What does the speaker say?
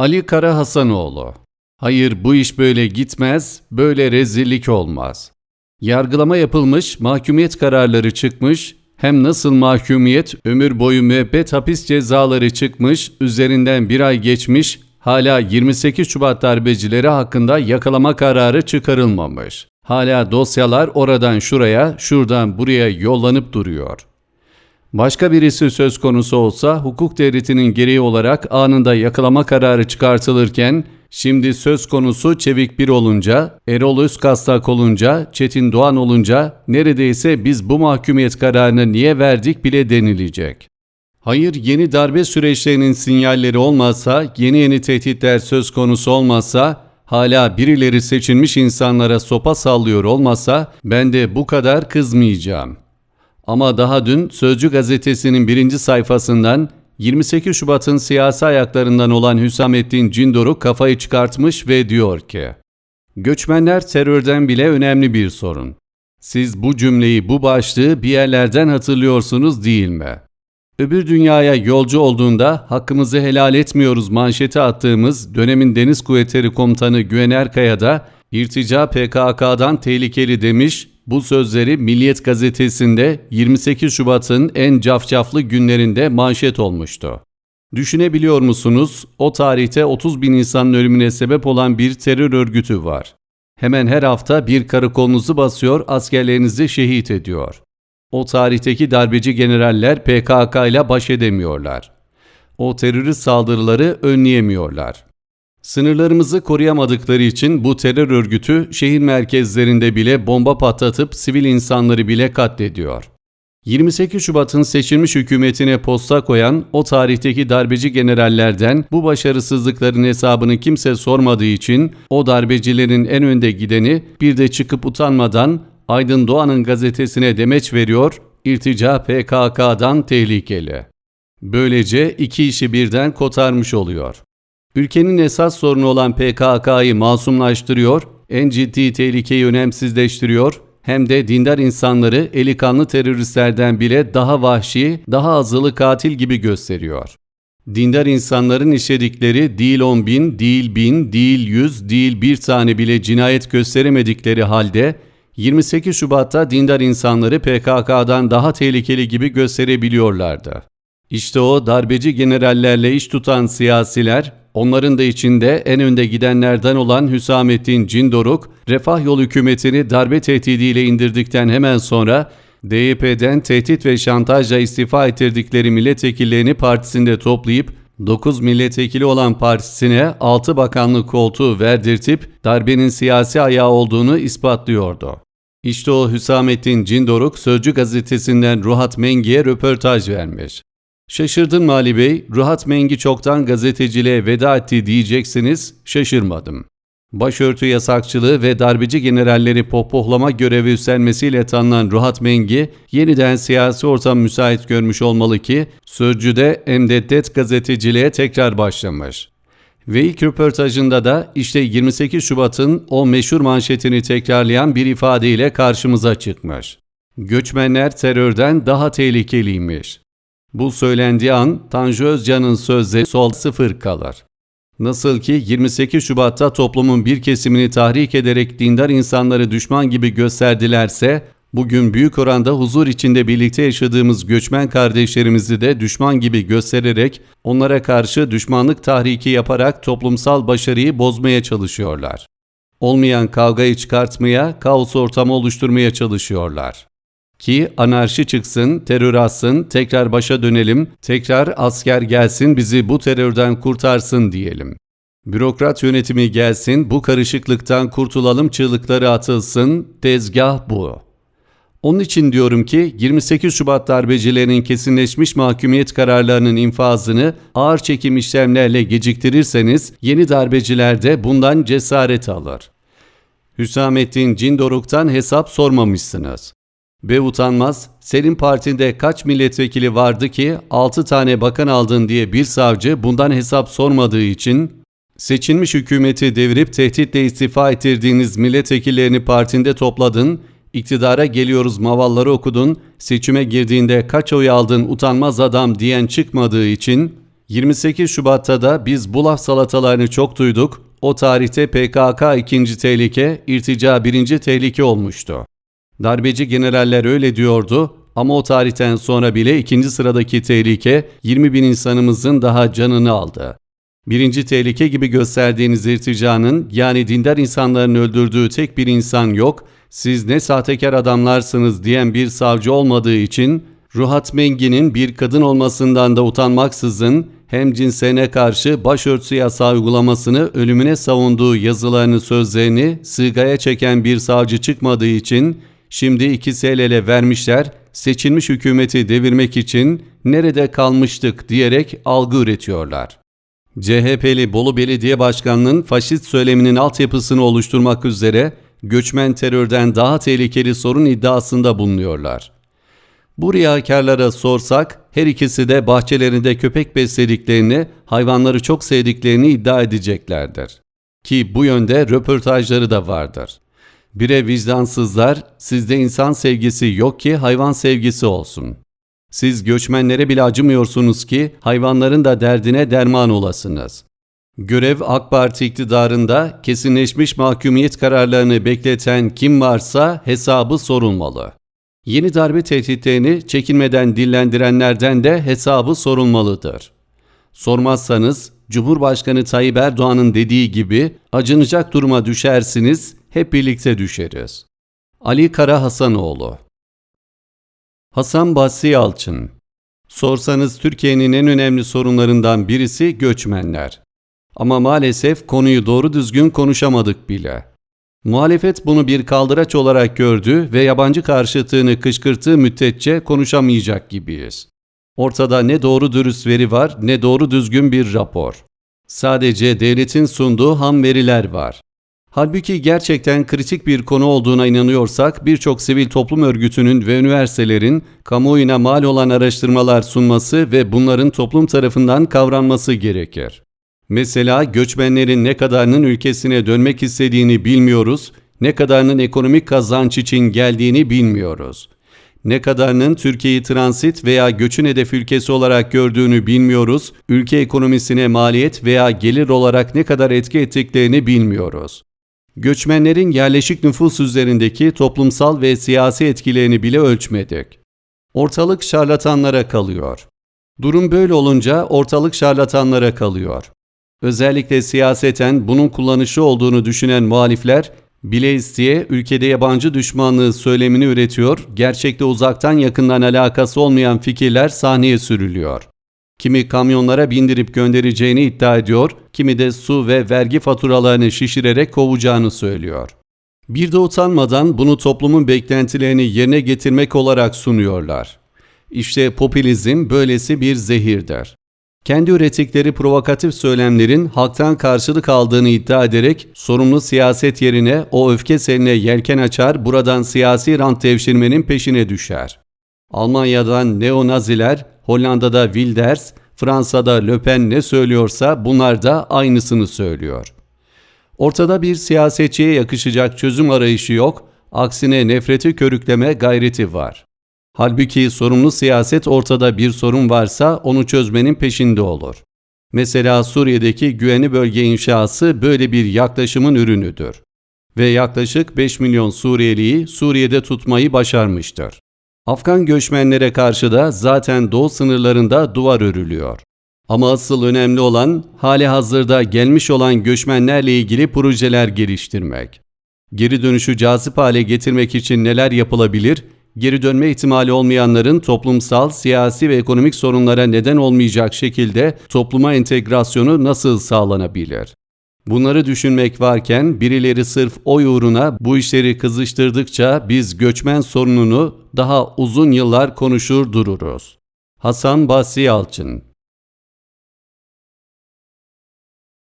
Ali Kara Hasanoğlu Hayır bu iş böyle gitmez, böyle rezillik olmaz. Yargılama yapılmış, mahkumiyet kararları çıkmış, hem nasıl mahkumiyet, ömür boyu müebbet hapis cezaları çıkmış, üzerinden bir ay geçmiş, hala 28 Şubat darbecileri hakkında yakalama kararı çıkarılmamış. Hala dosyalar oradan şuraya, şuradan buraya yollanıp duruyor. Başka birisi söz konusu olsa hukuk devletinin gereği olarak anında yakalama kararı çıkartılırken şimdi söz konusu Çevik Bir olunca, Erol Özkastak olunca, Çetin Doğan olunca neredeyse biz bu mahkumiyet kararını niye verdik bile denilecek. Hayır yeni darbe süreçlerinin sinyalleri olmazsa, yeni yeni tehditler söz konusu olmazsa, hala birileri seçilmiş insanlara sopa sallıyor olmasa ben de bu kadar kızmayacağım. Ama daha dün Sözcü gazetesinin birinci sayfasından 28 Şubat'ın siyasi ayaklarından olan Hüsamettin Cindoruk kafayı çıkartmış ve diyor ki Göçmenler terörden bile önemli bir sorun. Siz bu cümleyi, bu başlığı bir yerlerden hatırlıyorsunuz değil mi? Öbür dünyaya yolcu olduğunda hakkımızı helal etmiyoruz manşeti attığımız dönemin Deniz Kuvvetleri Komutanı Güven Kaya da irtica PKK'dan tehlikeli demiş, bu sözleri Milliyet gazetesinde 28 Şubat'ın en cafcaflı günlerinde manşet olmuştu. Düşünebiliyor musunuz? O tarihte 30 bin insanın ölümüne sebep olan bir terör örgütü var. Hemen her hafta bir karakolunuzu basıyor, askerlerinizi şehit ediyor. O tarihteki darbeci generaller PKK ile baş edemiyorlar. O terörist saldırıları önleyemiyorlar. Sınırlarımızı koruyamadıkları için bu terör örgütü şehir merkezlerinde bile bomba patlatıp sivil insanları bile katlediyor. 28 Şubat'ın seçilmiş hükümetine posta koyan o tarihteki darbeci generallerden bu başarısızlıkların hesabını kimse sormadığı için o darbecilerin en önde gideni bir de çıkıp utanmadan Aydın Doğan'ın gazetesine demeç veriyor, irtica PKK'dan tehlikeli. Böylece iki işi birden kotarmış oluyor. Ülkenin esas sorunu olan PKK'yı masumlaştırıyor, ciddi tehlikeyi önemsizleştiriyor, hem de dindar insanları eli kanlı teröristlerden bile daha vahşi, daha azılı katil gibi gösteriyor. Dindar insanların işledikleri değil on bin, değil bin, değil yüz, değil bir tane bile cinayet gösteremedikleri halde 28 Şubat'ta dindar insanları PKK'dan daha tehlikeli gibi gösterebiliyorlardı. İşte o darbeci generallerle iş tutan siyasiler, onların da içinde en önde gidenlerden olan Hüsamettin Cindoruk, Refah Yol hükümetini darbe tehdidiyle indirdikten hemen sonra DYP'den tehdit ve şantajla istifa ettirdikleri milletvekillerini partisinde toplayıp 9 milletvekili olan partisine 6 bakanlık koltuğu verdirtip darbenin siyasi ayağı olduğunu ispatlıyordu. İşte o Hüsamettin Cindoruk Sözcü gazetesinden Ruhat Mengi'ye röportaj vermiş. Şaşırdın mı Ali Bey? Ruhat Mengi çoktan gazeteciliğe veda etti diyeceksiniz. Şaşırmadım. Başörtü yasakçılığı ve darbeci generalleri pohpohlama görevi üstlenmesiyle tanınan Ruhat Mengi, yeniden siyasi ortam müsait görmüş olmalı ki, Sözcü'de emdeddet gazeteciliğe tekrar başlamış. Ve ilk röportajında da işte 28 Şubat'ın o meşhur manşetini tekrarlayan bir ifadeyle karşımıza çıkmış. Göçmenler terörden daha tehlikeliymiş. Bu söylendiği an Tanju Özcan'ın sözleri sol sıfır kalır. Nasıl ki 28 Şubat'ta toplumun bir kesimini tahrik ederek dindar insanları düşman gibi gösterdilerse, bugün büyük oranda huzur içinde birlikte yaşadığımız göçmen kardeşlerimizi de düşman gibi göstererek, onlara karşı düşmanlık tahriki yaparak toplumsal başarıyı bozmaya çalışıyorlar. Olmayan kavgayı çıkartmaya, kaos ortamı oluşturmaya çalışıyorlar. Ki anarşi çıksın, terör atsın, tekrar başa dönelim, tekrar asker gelsin bizi bu terörden kurtarsın diyelim. Bürokrat yönetimi gelsin, bu karışıklıktan kurtulalım çığlıkları atılsın, tezgah bu. Onun için diyorum ki 28 Şubat darbecilerinin kesinleşmiş mahkumiyet kararlarının infazını ağır çekim işlemlerle geciktirirseniz yeni darbeciler de bundan cesaret alır. Hüsamettin Cindoruk'tan hesap sormamışsınız. Be utanmaz, senin partinde kaç milletvekili vardı ki 6 tane bakan aldın diye bir savcı bundan hesap sormadığı için seçilmiş hükümeti devirip tehditle istifa ettirdiğiniz milletvekillerini partinde topladın, iktidara geliyoruz mavalları okudun, seçime girdiğinde kaç oy aldın utanmaz adam diyen çıkmadığı için 28 Şubat'ta da biz bu laf salatalarını çok duyduk. O tarihte PKK ikinci tehlike, irtica birinci tehlike olmuştu. Darbeci generaller öyle diyordu ama o tarihten sonra bile ikinci sıradaki tehlike 20 bin insanımızın daha canını aldı. Birinci tehlike gibi gösterdiğiniz irticanın yani dindar insanların öldürdüğü tek bir insan yok, siz ne sahtekar adamlarsınız diyen bir savcı olmadığı için Ruhat Mengi'nin bir kadın olmasından da utanmaksızın hem cinslerine karşı başörtüsü yasağı uygulamasını ölümüne savunduğu yazılarını sözlerini sığgaya çeken bir savcı çıkmadığı için şimdi ikisi el vermişler seçilmiş hükümeti devirmek için nerede kalmıştık diyerek algı üretiyorlar. CHP'li Bolu Belediye Başkanı'nın faşist söyleminin altyapısını oluşturmak üzere göçmen terörden daha tehlikeli sorun iddiasında bulunuyorlar. Bu riyakarlara sorsak her ikisi de bahçelerinde köpek beslediklerini, hayvanları çok sevdiklerini iddia edeceklerdir. Ki bu yönde röportajları da vardır. Bire vicdansızlar, sizde insan sevgisi yok ki hayvan sevgisi olsun. Siz göçmenlere bile acımıyorsunuz ki hayvanların da derdine derman olasınız. Görev AK Parti iktidarında kesinleşmiş mahkumiyet kararlarını bekleten kim varsa hesabı sorulmalı. Yeni darbe tehditlerini çekinmeden dillendirenlerden de hesabı sorulmalıdır. Sormazsanız Cumhurbaşkanı Tayyip Erdoğan'ın dediği gibi acınacak duruma düşersiniz, hep birlikte düşeriz. Ali Kara Hasanoğlu Hasan Basri Yalçın Sorsanız Türkiye'nin en önemli sorunlarından birisi göçmenler. Ama maalesef konuyu doğru düzgün konuşamadık bile. Muhalefet bunu bir kaldıraç olarak gördü ve yabancı karşıtığını kışkırttığı müddetçe konuşamayacak gibiyiz. Ortada ne doğru dürüst veri var ne doğru düzgün bir rapor. Sadece devletin sunduğu ham veriler var. Halbuki gerçekten kritik bir konu olduğuna inanıyorsak birçok sivil toplum örgütünün ve üniversitelerin kamuoyuna mal olan araştırmalar sunması ve bunların toplum tarafından kavranması gerekir. Mesela göçmenlerin ne kadarının ülkesine dönmek istediğini bilmiyoruz, ne kadarının ekonomik kazanç için geldiğini bilmiyoruz. Ne kadarının Türkiye'yi transit veya göçün hedef ülkesi olarak gördüğünü bilmiyoruz, ülke ekonomisine maliyet veya gelir olarak ne kadar etki ettiklerini bilmiyoruz. Göçmenlerin yerleşik nüfus üzerindeki toplumsal ve siyasi etkilerini bile ölçmedik. Ortalık şarlatanlara kalıyor. Durum böyle olunca ortalık şarlatanlara kalıyor. Özellikle siyaseten bunun kullanışı olduğunu düşünen muhalifler bile isteye ülkede yabancı düşmanlığı söylemini üretiyor, gerçekte uzaktan yakından alakası olmayan fikirler sahneye sürülüyor. Kimi kamyonlara bindirip göndereceğini iddia ediyor, kimi de su ve vergi faturalarını şişirerek kovacağını söylüyor. Bir de utanmadan bunu toplumun beklentilerini yerine getirmek olarak sunuyorlar. İşte popülizm böylesi bir zehirdir. Kendi ürettikleri provokatif söylemlerin halktan karşılık aldığını iddia ederek sorumlu siyaset yerine o öfke seline yelken açar, buradan siyasi rant devşirmenin peşine düşer. Almanya'dan neonaziler, Hollanda'da Wilders, Fransa'da Le Pen ne söylüyorsa bunlar da aynısını söylüyor. Ortada bir siyasetçiye yakışacak çözüm arayışı yok, aksine nefreti körükleme gayreti var. Halbuki sorumlu siyaset ortada bir sorun varsa onu çözmenin peşinde olur. Mesela Suriye'deki güvenli bölge inşası böyle bir yaklaşımın ürünüdür. Ve yaklaşık 5 milyon Suriyeliyi Suriye'de tutmayı başarmıştır. Afgan göçmenlere karşı da zaten doğu sınırlarında duvar örülüyor. Ama asıl önemli olan hali hazırda gelmiş olan göçmenlerle ilgili projeler geliştirmek. Geri dönüşü cazip hale getirmek için neler yapılabilir geri dönme ihtimali olmayanların toplumsal, siyasi ve ekonomik sorunlara neden olmayacak şekilde topluma entegrasyonu nasıl sağlanabilir? Bunları düşünmek varken birileri sırf oy uğruna bu işleri kızıştırdıkça biz göçmen sorununu daha uzun yıllar konuşur dururuz. Hasan Basri Yalçın